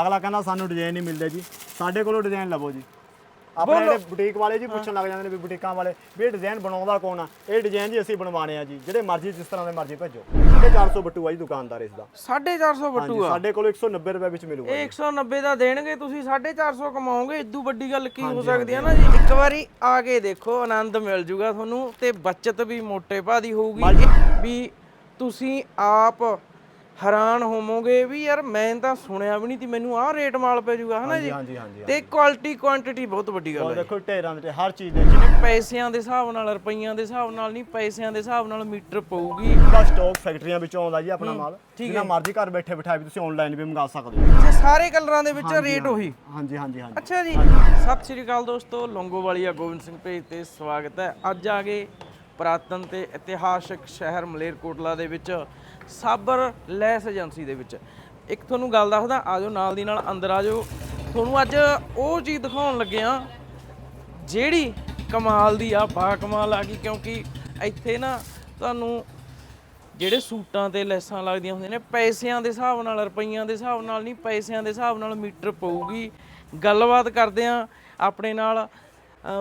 ਅਗਲਾ ਕਹਿੰਦਾ ਸਾਨੂੰ ਡਿਜ਼ਾਈਨ ਨਹੀਂ ਮਿਲਦੇ ਜੀ। ਸਾਡੇ ਕੋਲੋਂ ਡਿਜ਼ਾਈਨ ਲਵੋ ਜੀ। ਆਪਣੇ ਜਿਹੜੇ ਬੁਟੀਕ ਵਾਲੇ ਜੀ ਪੁੱਛਣ ਲੱਗ ਜਾਂਦੇ ਨੇ ਵੀ ਬੁਟੀਕਾਂ ਵਾਲੇ ਵੀ ਇਹ ਡਿਜ਼ਾਈਨ ਬਣਾਉਂਦਾ ਕੌਣ ਆ? ਇਹ ਡਿਜ਼ਾਈਨ ਜੀ ਅਸੀਂ ਬਣਵਾਣੇ ਆ ਜੀ। ਜਿਹੜੇ ਮਰਜ਼ੀ ਜਿਸ ਤਰ੍ਹਾਂ ਦੇ ਮਰਜ਼ੀ ਭੇਜੋ। ਇਹ 400 ਬੱਟੂ ਆ ਜੀ ਦੁਕਾਨਦਾਰ ਇਸ ਦਾ। 450 ਹਾਂਜੀ ਬੱਟੂ ਆ। ਸਾਡੇ ਕੋਲ 190 ਰੁਪਏ ਵਿੱਚ ਮਿਲੂਗਾ ਇਹ 190 ਦਾ ਦੇਣਗੇ ਤੁਸੀਂ 450 ਕਮਾਓਗੇ। ਇਦੋਂ ਵੱਡੀ ਗੱਲ ਕੀ ਹੋ ਸਕਦੀ ਹੈ ਨਾ ਜੀ? ਇੱਕ ਵਾਰੀ ਆ ਕੇ ਦੇਖੋ ਆਨੰਦ ਮਿਲ ਜੂਗਾ ਤੁਹਾਨੂੰ ਤੇ ਬਚਤ ਵੀ ਮੋਟੇ ਭਾ ਦੀ ਹੋਊਗੀ। ਵੀ ਤੁਸੀਂ ਆਪ ਹੈਰਾਨ ਹੋਵੋਗੇ ਵੀ ਯਾਰ ਮੈਂ ਤਾਂ ਸੁਣਿਆ ਵੀ ਨਹੀਂ ਸੀ ਮੈਨੂੰ ਆਹ ਰੇਟ ਮਾਲ ਪੈ ਜੂਗਾ ਹਨਾ ਜੀ? ਹਾਂਜੀ ਹਾਂਜੀ ਤੇ ਕੁਆਲਿਟੀ ਕੁਆਂਟੀਟੀ ਬਹੁਤ ਵੱਡੀ ਗੱਲ ਹੈ ਦੇਖੋ ਢੇਰਾਂ ਦੇ ਹਰ ਚੀਜ਼ ਦੇ ਜਿੰਨੇ ਪੈਸਿਆਂ ਦੇ ਹਿਸਾਬ ਨਾਲ ਰੁਪਈਆਂ ਦੇ ਹਿਸਾਬ ਨਾਲ ਨਹੀਂ ਪੈਸਿਆਂ ਦੇ ਹਿਸਾਬ ਨਾਲ ਮੀਟਰ ਪਊਗੀ। ਦਾ ਸਟਾਕ ਫੈਕਟਰੀਆਂ ਵਿੱਚੋਂ ਆਉਂਦਾ ਜੀ ਆਪਣਾ ਮਾਲ। ਜਿੰਨਾ ਮਰਜ਼ੀ ਘਰ ਬੈਠੇ ਬਿਠਾਏ ਵੀ ਤੁਸੀਂ ਆਨਲਾਈਨ ਵੀ ਮੰਗਾ ਸਕਦੇ ਹੋ। ਤੇ ਸਾਰੇ ਕਲਰਾਂ ਦੇ ਵਿੱਚ ਰੇਟ ਉਹੀ? ਹਾਂਜੀ ਹਾਂਜੀ ਹਾਂਜੀ। ਅੱਛਾ ਜੀ। ਸਤਿ ਸ਼੍ਰੀ ਅਕਾਲ ਦੋਸਤੋ ਲੰਗੋਵਾਲੀਆ ਗੋਬਿੰਦ ਸਿੰਘ ਭੇਜ ਤੇ ਸਵਾਗਤ ਹੈ। ਅੱਜ ਆ ਗਏ ਪ੍ਰਾਤਨ ਤੇ ਇਤਿਹਾਸਕ ਸ਼ਹਿਰ ਮਲੇਰਕੋਟਲਾ ਦੇ ਵਿੱਚ। ਸਾਬਰ ਲੈਸ ਏਜੰਸੀ ਦੇ ਵਿੱਚ। ਇੱਕ ਤੁਹਾਨੂੰ ਗੱਲ ਦੱਸਦਾ, ਆਜੋ ਨਾਲ ਦੀ ਨਾਲ ਅੰਦਰ ਆਜੋ। ਤੁਹਾਨੂੰ ਅੱਜ ਉਹ ਚੀਜ਼ ਦਿਖਾਉਣ ਲੱਗੇ ਆ ਜਿਹੜੀ ਕਮਾਲ ਦੀ ਆ, ਬਾ ਕਮਾਲ ਆ ਗਈ, ਕਿਉਂਕਿ ਇੱਥੇ ਨਾ ਤੁਹਾਨੂੰ ਜਿਹੜੇ ਸੂਟਾਂ ਤੇ ਲੈਸਾਂ ਲੱਗਦੀਆਂ ਹੁੰਦੀਆਂ ਨੇ, ਪੈਸਿਆਂ ਦੇ ਹਿਸਾਬ ਨਾਲ, ਰੁਪਈਆਂ ਦੇ ਹਿਸਾਬ ਨਾਲ ਨਹੀਂ, ਪੈਸਿਆਂ ਦੇ ਹਿਸਾਬ ਨਾਲ ਮੀਟਰ ਪਊਗੀ। ਗੱਲਬਾਤ ਕਰਦੇ ਆ ਆਪਣੇ ਨਾਲ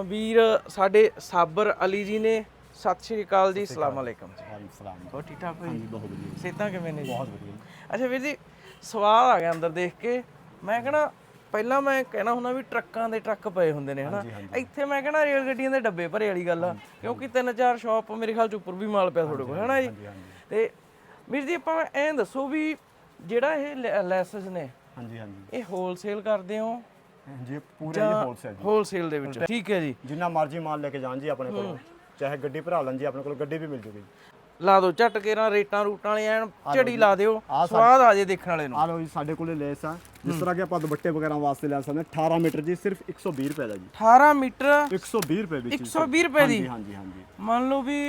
ਵੀਰ ਸਾਡੇ ਸਾਬਰ ਅਲੀ ਜੀ ਨੇ। ਸਤਿ ਸ਼੍ਰੀ ਅਕਾਲ ਜੀ ਸਲਾਮ ਅਲੈਕਮ। ਜੀ ਵਾਲੇਕੁਮ ਸਲਾਮ। ਹੋ ਠੀਕ ਠਾਕ ਹੋ ਜੀ ਬਹੁਤ ਵਧੀਆ ਸਿਹਤਾਂ ਕਿਵੇਂ ਨੇ ਜੀ? ਬਹੁਤ ਵਧੀਆ ਅੱਛਾ ਵੀਰ ਜੀ ਸਵਾਲ ਆ ਗਿਆ ਅੰਦਰ ਦੇਖ ਕੇ। ਮੈਂ ਕਹਣਾ ਪਹਿਲਾਂ ਮੈਂ ਕਹਿਣਾ ਹੁੰਦਾ ਵੀ ਟਰੱਕਾਂ ਦੇ ਟਰੱਕ ਪਏ ਹੁੰਦੇ ਨੇ ਹਨਾ? ਇੱਥੇ ਮੈਂ ਕਹਿਣਾ ਰੇਲ ਗੱਡੀਆਂ ਦੇ ਡੱਬੇ ਭਰੇ ਵਾਲੀ ਗੱਲ ਆ ਕਿਉਂਕਿ ਤਿੰਨ ਚਾਰ ਸ਼ਾਪ ਮੇਰੇ ਖਿਆਲ ਚ ਉੱਪਰ ਵੀ ਮਾਲ ਪਿਆ ਤੁਹਾਡੇ ਕੋਲ ਹਨਾ ਜੀ? ਤੇ ਵੀਰ ਜੀ ਆਪਾਂ ਐਂ ਦੱਸੋ ਵੀ ਜਿਹੜਾ ਇਹ ਲੈਸਸ ਨੇ ਹਾਂਜੀ ਹਾਂਜੀ। ਇਹ ਹੋਲਸੇਲ ਕਰਦੇ ਹੋ? ਜੀ ਪੂਰੇ ਜੀ ਹੋਲਸੇਲ ਹੋਲਸੇਲ ਦੇ ਵਿੱਚ? ਠੀਕ ਹੈ ਜੀ। ਜਿੰਨਾ ਮਰਜ਼ੀ ਮਾਲ ਲੈ ਕੇ ਜਾਣ ਜੀ ਆਪਣੇ ਕੋਲ। ਚਾਹੇ ਗੱਡੀ ਭਰਾ ਲੈਣ ਜੀ ਆਪਣੇ ਕੋਲ ਗੱਡੀ ਵੀ ਮਿਲ ਜੂਗੀ। ਲਾ ਦਿਓ ਝਟ ਕੇ ਨਾ ਰੇਟਾਂ ਰੂਟਾਂ ਵਾਲੇ ਐਨ ਝੜੀ ਲਾ ਦਿਓ ਸਵਾਦ ਆ ਜੇ ਦੇਖਣ ਵਾਲੇ ਨੂੰ। ਆ ਲਓ ਜੀ ਸਾਡੇ ਕੋਲੇ ਲੈਸ ਆ। ਜਿਸ ਤਰ੍ਹਾਂ ਕਿ ਆਪਾਂ ਦੁਪੱਟੇ ਵਗੈਰਾ ਵਾਸਤੇ ਲੈ ਸਕਦੇ ਹਾਂ 18 ਮੀਟਰ ਜੀ ਸਿਰਫ 120 ਰੁਪਏ ਦਾ ਜੀ। 18 ਮੀਟਰ? 120 ਰੁਪਏ ਵਿੱਚ 120 ਰੁਪਏ ਦੀ? ਹਾਂਜੀ ਹਾਂਜੀ ਮੰਨ ਲਓ ਵੀ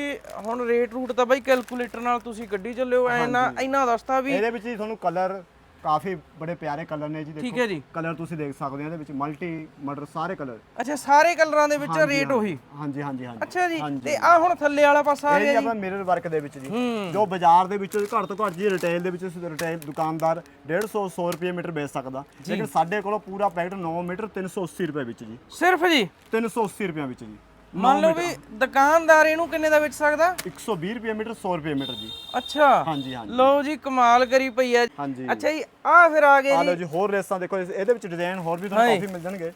ਹੁਣ ਰੇਟ ਰੂਟ ਤਾਂ ਬਾਈ ਕੈਲਕੂਲੇਟਰ ਨਾਲ ਤੁਸੀਂ ਗੱਡੀ ਚੱਲਿਓ ਐ ਨਾ ਇੰਨਾ ਦੱਸਤਾ ਵੀ ਇਹਦੇ ਵਿੱਚ ਜੀ ਤੁਹਾਨੂੰ ਕਲਰ ਕਾਫੀ ਬੜੇ ਪਿਆਰੇ ਕਲਰ ਨੇ ਜੀ ਦੇਖੋ। ਠੀਕ ਹੈ ਜੀ। ਕਲਰ ਤੁਸੀਂ ਦੇਖ ਸਕਦੇ ਹੋ ਇਹਦੇ ਵਿੱਚ ਮਲਟੀ ਮਟਰ ਸਾਰੇ ਕਲਰ। ਅੱਛਾ ਸਾਰੇ ਕਲਰਾਂ ਦੇ ਵਿੱਚ ਰੇਟ ਉਹੀ? ਹਾਂਜੀ ਹਾਂਜੀ ਹਾਂਜੀ। ਅੱਛਾ ਜੀ ਤੇ ਆ ਹੁਣ ਥੱਲੇ ਵਾਲਾ ਪਾਸਾ ਆ ਇਹ ਜੀ ਗਿਆ ਆਪਣਾ ਮਿਰਰ ਵਰਕ ਦੇ ਵਿੱਚ ਜੀ। ਜੋ ਬਾਜ਼ਾਰ ਦੇ ਵਿੱਚ ਘੱਟ ਤੋਂ ਘੱਟ ਜੀ ਰਿਟੇਲ ਦੇ ਵਿੱਚ ਰਿਟੇਲ ਦੁਕਾਨਦਾਰ 150 100 ਰੁਪਏ ਮੀਟਰ ਵੇਚ ਸਕਦਾ। ਲੇਕਿਨ ਸਾਡੇ ਕੋਲ ਪੂਰਾ ਪੈਕਟ 9 ਮੀਟਰ 380 ਰੁਪਏ ਵਿੱਚ ਜੀ। ਸਿਰਫ ਜੀ? 380 ਰੁਪਏ ਵਿੱਚ ਜੀ। ਮੰਨ ਲਓ ਵੀ ਦੁਕਾਨਦਾਰ ਇਹਨੂੰ ਕਿੰਨੇ ਦਾ ਵਿੱਚ ਸਕਦਾ? 120 ਰੁਪਏ ਮੀਟਰ 100 ਰੁਪਏ ਮੀਟਰ ਜੀ। ਅੱਛਾ। ਹਾਂਜੀ ਹਾਂਜੀ। ਲਓ ਜੀ ਕਮਾਲ ਕਰੀ ਪਈ ਆ। ਹਾਂਜੀ। ਅੱਛਾ ਜੀ ਆ ਫਿਰ ਆ ਗਏ ਆ ਲਓ ਜੀ। ਹੋਰ ਰੇਸਾਂ ਦੇਖੋ ਇਸ- ਇਹਦੇ ਵਿੱਚ ਡਿਜ਼ਾਈਨ ਹੋਰ ਵੀ ਤੁਹਾਨੂੰ ਕਾਫੀ ਮਿਲ ਜਾਣਗੇ।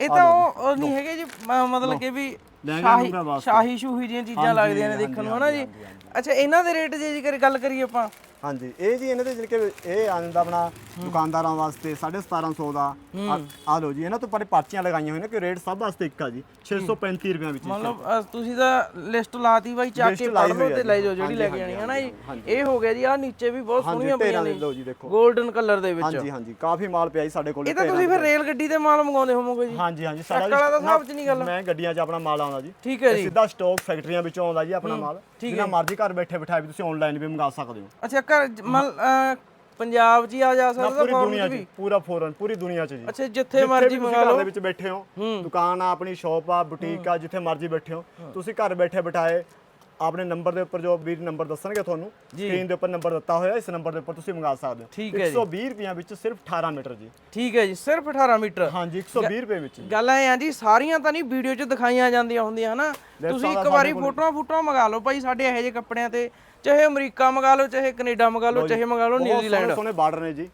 ਇਹ ਤਾਂ ਉਹ ਉਹ ਨਹੀਂ ਹੈਗੇ ਜੀ ਮ- ਮਤਲਬ ਕਿ ਵੀ ਲਹਿੰਗਾ ਸ਼ਾਹੀ ਲੂੰਗਾ ਵਾਸਤੇ। ਸ਼ਾਹੀ ਸ਼ੂਹੀ ਜਿਹੀਆਂ ਚੀਜ਼ਾਂ ਲੱਗਦੀਆਂ ਨੇ ਦੇਖਣ ਨੂੰ ਹਨਾ ਜੀ? ਅੱਛਾ ਇਹਨਾਂ ਦੇ ਰੇਟ ਜੇ ਜੇਕਰ ਗੱਲ ਕਰੀਏ ਆਪਾਂ। ਹਾਂਜੀ ਇਹ ਜੀ ਇਹਨਾਂ ਦੇ ਜਿਹੜੇ ਕਿ ਇਹ ਆ ਜਾਂਦਾ ਆਪਣਾ ਦੁਕਾਨਦਾਰਾਂ ਵਾਸਤੇ 1750 ਦਾ। ਆ- ਲਓ ਜੀ ਇਹਨਾਂ ਤੋਂ ਪਰ ਪਰਚੀਆਂ ਲਗਾਈਆਂ ਹੋਈਆਂ ਨੇ ਕਿ ਰੇਟ ਸਭ ਵਾਸਤੇ ਇੱਕ ਆ ਜੀ 635 ਰੁਪਏ ਵਿੱਚ ਅ, ਤੁਸੀਂ ਤਾਂ ਲਿਸਟ ਲਾਤੀ ਬਾਈ ਚੱਕ ਕੇ List ਲਾਈ ਲਓ ਹੋਈ ਤੇ। ਲੈ ਜਾਓ ਜਿਹੜੀ ਹਾਂਜੀ, ਲੈ ਕੇ ਹਾਂਜੀ, ਜਾਣੀ ਹੈ ਨਾ ਜੀ। ਇਹ ਹੋ ਗਿਆ ਜੀ ਆ ਨੀਚੇ ਵੀ ਬਹੁਤ ਸੋਹਣੀਆਂ ਢੇਰਾਂ ਪਈਆਂ ਦੇ ਨੇ। ਲਓ ਜੀ ਦੇਖੋ। 골ਡਨ ਕਲਰ ਦੇ ਵਿੱਚ। ਹਾਂਜੀ ਹਾਂਜੀ ਕਾਫੀ ਮਾਲ ਪਿਆ ਜੀ ਸਾਡੇ ਕੋਲ ਇਹ ਤਾਂ ਤੁਸੀਂ ਫਿਰ ਰੇਲ ਗੱਡੀ ਤੇ ਮਾਲ ਮੰਗਾਉਂਦੇ ਹੋਵੋਗੇ ਜੀ। ਹਾਂਜੀ ਹਾਂਜੀ ਟਰੱਕ ਵਾਲਾ ਤਾਂ ਹਿਸਾਬ 'ਚ ਨਹੀਂ ਗੱਲ। ਮੈਂ ਗੱਡੀਆਂ 'ਚ ਆਪਣਾ ਮਾਲ ਆਉਂਦਾ ਜੀ। ਠੀਕ ਹੈ ਇਹ ਜੀ। ਸਿੱਧਾ ਸਟਾਕ ਫੈਕਟਰੀਆਂ ਵਿੱਚੋਂ ਆਉਂਦਾ ਜੀ ਆਪਣਾ ਮਾਲ। ਜਿੰਨਾ ਮਰਜ਼ੀ ਘਰ ਬੈਠੇ ਬਿਠਾਏ ਵੀ ਤੁਸੀਂ ਆਨਲਾਈਨ ਵੀ ਮੰਗਾ ਸਕਦੇ ਹੋ। ਅੱਛਾ ਘਰ ਅ, ਪੰਜਾਬ 'ਚ ਹੀ ਆ ਜਾ ਸਕਦਾ ਪੂਰੀ ਫੋਰਨ ਦੁਨੀਆ 'ਚ 'ਚ ਵੀ ਪੂਰਾ ਫੋਰਨ ਪੂਰੀ ਦੁਨੀਆ 'ਚ ਜੀ। ਅੱਛਾ ਜਿੱਥੇ ਮਰਜ਼ੀ ਤੁਸੀਂ ਮੰਗਾ ਘਰਾਂ ਲਓ। ਦੇ ਵਿੱਚ ਬੈਠੇ ਹੋ ਦੁਕਾਨ ਆ ਆਪਣੀ ਸ਼ਾਪ ਆ ਬੁਟੀਕ ਆ ਜਿੱਥੇ ਮਰਜ਼ੀ ਬੈਠੇ ਹੋ ਤੁਸੀਂ ਘਰ ਬੈਠੇ ਬਿਠਾਏ ਆਪਣੇ ਨੰਬਰ ਦੇ ਉੱਪਰ ਜੋ ਵੀਰ ਨੰਬਰ ਦੱਸਣਗੇ ਤੁਹਾਨੂੰ ਸਕਰੀਨ ਦੇ ਉੱਪਰ ਨੰਬਰ ਦਿੱਤਾ ਹੋਇਆ ਇਸ ਨੰਬਰ ਦੇ ਉੱਪਰ ਤੁਸੀਂ ਮੰਗਾ ਸਕਦੇ ਹੋ। ਠੀਕ ਹੈ ਜੀ। 120 ਰੁਪਈਆ ਵਿੱਚ ਸਿਰਫ 18 ਮੀਟਰ ਜੀ। ਠੀਕ ਹੈ ਜੀ ਸਿਰਫ 18 ਮੀਟਰ। ਹਾਂਜੀ 120 ਰੁਪਏ ਵਿੱਚ ਜੀ। ਗੱਲ ਐ ਆ ਜੀ ਸਾਰੀਆਂ ਤਾਂ ਨਹੀਂ ਵੀਡੀਓ 'ਚ ਦਿਖਾਈਆਂ ਜਾਂਦੀਆਂ ਹੁੰਦੀਆਂ ਹਨਾ? ਤੁਸੀਂ ਇੱਕ ਵਾਰੀ ਫੋਟੋਆਂ ਫੋਟੋਆਂ ਮੰਗਾ ਲਓ ਭਾਈ ਸਾਡੇ ਇਹੋ ਜਿਹੇ ਕੱਪੜਿਆਂ ਤੇ ਚਾਹੇ ਅਮਰੀਕਾ ਮੰਗਾ ਲਓ ਚਾਹੇ ਕੈਨੇਡਾ ਮੰਗਾ ਲਓ ਚਾਹੇ ਮੰਗਾ ਲਓ ਨਿਊਜ਼ੀਲੈਂਡ। ਸੋਹਣੇ ਬਾਰਡਰ ਨੇ ਜੀ।